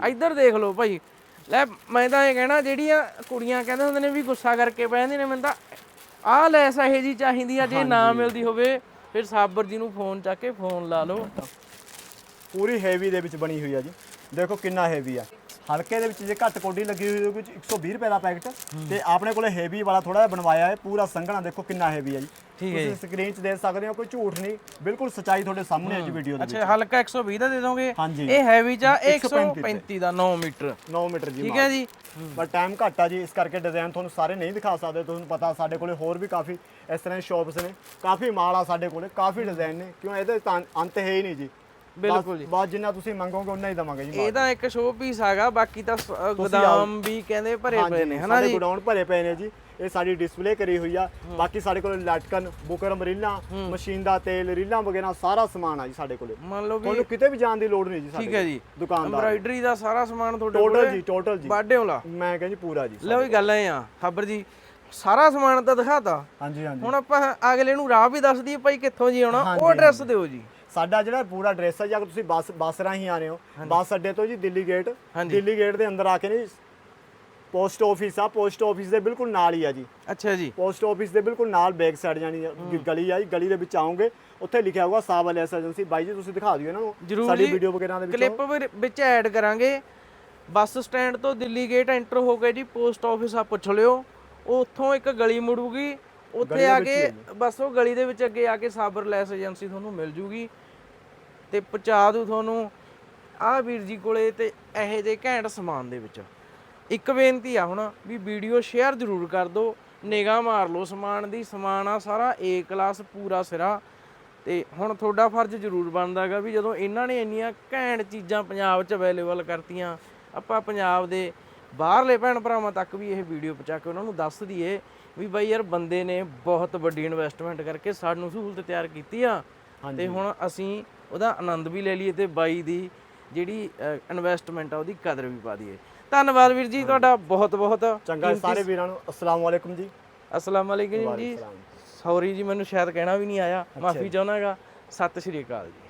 ਇੱਧਰ ਦੇਖ ਲਓ ਭਾਈ। ਲੈ ਮੈਂ ਤਾਂ ਇਹ ਕਹਿਣਾ ਜਿਹੜੀਆਂ ਕੁੜੀਆਂ ਕਹਿੰਦੇ ਹੁੰਦੇ ਨੇ ਵੀ ਗੁੱਸਾ ਕਰਕੇ ਬਹਿੰਦੇ ਨੇ ਮੈਨੂੰ ਤਾਂ ਆਹ ਲੈਸ ਇਹ ਜੀ ਚਾਹੀਦੀ ਆ ਜੇ ਨਾ ਮਿਲਦੀ ਹੋਵੇ ਫਿਰ ਸਾਬਰ ਜੀ ਨੂੰ ਫੋਨ ਚੱਕ ਕੇ ਫੋਨ ਲਾ ਲਓ। ਪੂਰੀ ਹੈਵੀ ਦੇ ਵਿੱਚ ਬਣੀ ਹੋਈ ਆ ਜੀ। ਦੇਖੋ ਕਿੰਨਾ ਹੈਵੀ ਆ। ਹਲਕੇ ਦੇ ਵਿੱਚ ਜੇ ਘੱਟ ਕੋਡੀ ਲੱਗੀ ਹੋਈ ਹੋਊਗੀ 120 ਰੁਪਏ ਦਾ ਪੈਕਟ। ਤੇ ਆਪਣੇ ਕੋਲੇ ਹੈਵੀ ਵਾਲਾ ਥੋੜਾ ਜਿਹਾ ਬਣਵਾਇਆ ਹੈ ਪੂਰਾ ਸੰਘਣਾ ਦੇਖੋ ਕਿੰਨਾ ਹੈਵੀ ਆ ਜੀ। ਠੀਕ ਹੈ ਤੁਸੀਂ ਸਕਰੀਨ 'ਚ ਦੇਖ ਸਕਦੇ ਹੋ ਕੋਈ ਝੂਠ ਨਹੀਂ ਬਿਲਕੁਲ ਸਚਾਈ ਤੁਹਾਡੇ ਸਾਹਮਣੇ ਹੈ ਜੀ ਵੀਡੀਓ ਦੇ ਵਿੱਚ। ਅੱਛਾ ਹਲਕਾ 120 ਦਾ ਦੇ ਦੋਗੇ। ਇਹ ਹੈਵੀ ਇਹ 135 135 ਦਾ। 9 ਮੀਟਰ। 9 ਮੀਟਰ ਜੀ ਠੀਕ ਹੈ ਜੀ? ਪਰ ਟਾਈਮ ਘੱਟ ਆ ਜੀ ਇਸ ਕਰਕੇ ਡਿਜ਼ਾਈਨ ਤੁਹਾਨੂੰ ਸਾਰੇ ਨਹੀਂ ਦਿਖਾ ਸਕਦੇ ਤੁਹਾਨੂੰ ਪਤਾ ਸਾਡੇ ਕੋਲੇ ਹੋਰ ਵੀ ਕਾਫੀ ਇਸ ਤਰ੍ਹਾਂ ਦੀ ਸ਼ਾਪਸ ਨੇ। ਕਾਫੀ ਮਾਲ ਆ ਸਾਡੇ ਕੋਲੇ ਕਾਫੀ ਡਿਜ਼ਾਈਨ ਨੇ। ਕਿਉਂ? ਇਹਦੇ ਅੰਤ ਹੈ ਹੀ ਨਹੀਂ ਜੀ। ਬਿਲਕੁਲ ਜੀ। ਬਾਅਦ ਜਿੰਨਾ ਤੁਸੀਂ ਮੰਗੋਗੇ ਉਨਾ ਹੀ ਦਵਾਂਗੇ ਜੀ। ਇਹ ਤਾਂ ਇੱਕ ਸ਼ੋਅ ਪੀਸ ਹੈਗਾ ਬਾਕੀ ਤਾਂ ਗੋਦਾਮ ਵੀ ਕਹਿੰਦੇ ਭਰੇ ਪਏ ਨੇ ਹਨਾ ਸਾਡੇ ਜੀ? ਗੋਡਾਊਨ ਭਰੇ ਪਏ ਨੇ ਜੀ। ਇਹ ਸਾਡੀ ਡਿਸਪਲੇ ਕਰੀ ਹੋਈ ਆ। ਬਾਕੀ ਸਾਡੇ ਕੋਲ ਲਟਕਨ ਬੁਕਰਮ ਰੀਲਾਂ ਮਸ਼ੀਨ ਦਾ ਤੇਲ ਰੀਲਾਂ ਵਗੈਰਾ ਸਾਰਾ ਸਮਾਨ ਆ ਜੀ ਸਾਡੇ ਕੋਲੇ। ਮੰਨ ਲਓ ਵੀ ਤੁਹਾਨੂੰ ਕਿਤੇ ਵੀ ਜਾਣ ਦੀ ਲੋੜ ਨਹੀਂ ਜੀ ਸਾਡੇ ਠੀਕ ਹੈ ਜੀ। ਦੁਕਾਨਦਾਰ ਐਮਬਰਾਇਡਰੀ ਦਾ ਸਾਰਾ ਸਮਾਨ ਤੁਹਾਡੇ ਟੋਟਲ ਕੋਲੇ? ਜੀ ਟੋਟਲ ਜੀ। ਬਾਡਿਓ ਲਾ ਮੈਂ ਕਹਿੰਦੀ ਪੂਰਾ ਜੀ। ਲਓ ਵੀ ਗੱਲ ਐ ਆ। ਖਬਰ ਜੀ ਸਾਰਾ ਸਮਾਨ ਤਾਂ ਦਿਖਾਤਾ। ਹਾਂਜੀ ਹਾਂਜੀ। ਹੁਣ ਆਪਾਂ ਅਗਲੇ ਨੂੰ ਰਾਹ ਵੀ ਦੱਸ ਦਈਏ ਭਾਈ ਕਿੱਥੋਂ ਜੀ ਆਉਣਾ? ਉਹ ਐਡਰੈਸ ਦਿਓ ਜੀ। ਸਾਡਾ ਜਿਹੜਾ ਪੂਰਾ ਐਡਰੈਸ ਹੈ ਜੇ ਅਗਰ ਤੁਸੀਂ ਬੱਸ ਬੱਸ ਰਾਹੀਂ ਆਨੇ ਹੋ। ਬੱਸ ਅੱਡੇ ਤੋਂ ਜੀ ਦਿੱਲੀ ਗੇਟ। ਦਿੱਲੀ ਗੇਟ ਦੇ ਅੰਦਰ ਆ ਕੇ ਨਹੀਂ ਪੋਸਟ ਆਫਿਸ ਆ। ਪੋਸਟ ਆਫਿਸ ਦੇ ਬਿਲਕੁਲ ਨਾਲ ਹੀ ਆ ਜੀ। ਅੱਛਾ ਜੀ। ਪੋਸਟ ਆਫਿਸ ਦੇ ਬਿਲਕੁਲ ਨਾਲ ਬੈਕ ਸਾਈਡ ਗ- ਗਲੀ ਆ ਜੀ। ਗਲੀ ਦੇ ਵਿੱਚ ਆਓਗੇ ਉੱਥੇ ਲਿਖਿਆ ਹੋਊਗਾ ਐਸ ਏਜੰਸੀ ਬਾਈ ਜੀ ਤੁਸੀਂ ਦਿਖਾ ਦਿਓ ਇਹਨਾਂ ਨੂੰ। ਸਾਡੀ। ਵੀਡੀਓ ਵਗੈਰਾ ਦੇ ਵਿੱਚ। ਕਲਿੱਪ ਵਿੱਚ ਐਡ ਕਰਾਂਗੇ। ਬੱਸ ਸਟੈਂਡ ਤੋਂ ਦਿੱਲੀ ਗੇਟ ਐਂਟਰ ਹੋ ਕੇ ਜੀ। ਪੋਸਟ ਆਫਿਸ ਆ ਪੁੱਛ ਲਿਓ। ਉਹ ਉੱਥੋਂ ਇੱਕ ਗਲੀ ਮੁੜੂਗੀ। ਉੱਥੇ ਆ ਕੇ ਬਸ ਉਹ ਗਲੀ ਦੇ ਵਿੱਚ ਅੱਗੇ ਆ ਕੇ ਸਾਬਰ ਲੈਸ ਏਜੰਸੀ ਤੁਹਾਨੂੰ ਮਿਲ ਜੂਗੀ। ਤੇ ਪਹੁੰਚਾ ਦੂ ਤੁਹਾਨੂੰ। ਆਹ ਵੀਰ ਜੀ ਕੋਲੇ ਤੇ ਇਹੋ ਜਿਹੇ ਘੈਂਟ ਸਮਾਨ ਦੇ ਵਿੱਚ। ਇੱਕ ਬੇਨਤੀ ਆ ਹੁਣ ਵੀ ਵੀਡੀਓ ਸ਼ੇਅਰ ਜ਼ਰੂਰ ਕਰ ਦਿਓ। ਨਿਗਾਹ ਮਾਰ ਲਓ ਸਮਾਨ ਦੀ। ਸਮਾਨ ਆ ਸਾਰਾ ਏ ਕਲਾਸ ਪੂਰਾ ਸਿਰਾ। ਤੇ ਹੁਣ ਤੁਹਾਡਾ ਫਰਜ਼ ਜ਼ਰੂਰ ਬਣਦਾਗਾ ਵੀ ਜਦੋਂ ਇਹਨਾਂ ਨੇ ਇੰਨੀਆਂ ਘੈਂਟ ਚੀਜ਼ਾਂ ਪੰਜਾਬ 'ਚ ਅਵੇਲੇਬਲ ਕਰਤੀਆਂ ਆਪਾਂ ਪੰਜਾਬ ਦੇ ਬਾਹਰਲੇ ਭੈਣ ਭਰਾਵਾਂ ਤੱਕ ਵੀ ਇਹ ਵੀਡੀਓ ਪਹੁੰਚਾ ਕੇ ਉਹਨਾਂ ਨੂੰ ਦੱਸ ਦਈਏ ਵੀ ਬਾਈ ਯਾਰ ਬੰਦੇ ਨੇ ਬਹੁਤ ਵੱਡੀ ਇਨਵੈਸਟਮੈਂਟ ਕਰਕੇ ਸਾਨੂੰ ਸਹੂਲਤ ਤਿਆਰ ਕੀਤੀ ਆ। ਤੇ ਹੁਣ ਅਸੀਂ ਉਹਦਾ ਆਨੰਦ ਵੀ ਲੈ ਲਈਏ ਤੇ ਬਾਈ ਦੀ ਜਿਹੜੀ ਇਨਵੈਸਟਮੈਂਟ ਆ ਉਹਦੀ ਕਦਰ ਵੀ ਪਾ ਦਈਏ। ਧੰਨਵਾਦ ਵੀਰ ਜੀ ਤੁਹਾਡਾ ਬਹੁਤ ਬਹੁਤ ਚੰਗਾ ਸਾਰੇ ਵੀਰਾਂ ਨੂੰ। ਅਸਲਾਮ ਵਾਲੇਕੁਮ ਜੀ। ਅਸਲਾਮ ਜੀ। ਸੌਰੀ ਜੀ ਮੈਨੂੰ ਸ਼ਾਇਦ ਕਹਿਣਾ ਵੀ ਨਹੀਂ ਆਇਆ। ਮਾਫੀ ਚਾਹੁੰਦਾਗਾ ਸਤਿ ਸ਼੍ਰੀ ਅਕਾਲ ਜੀ।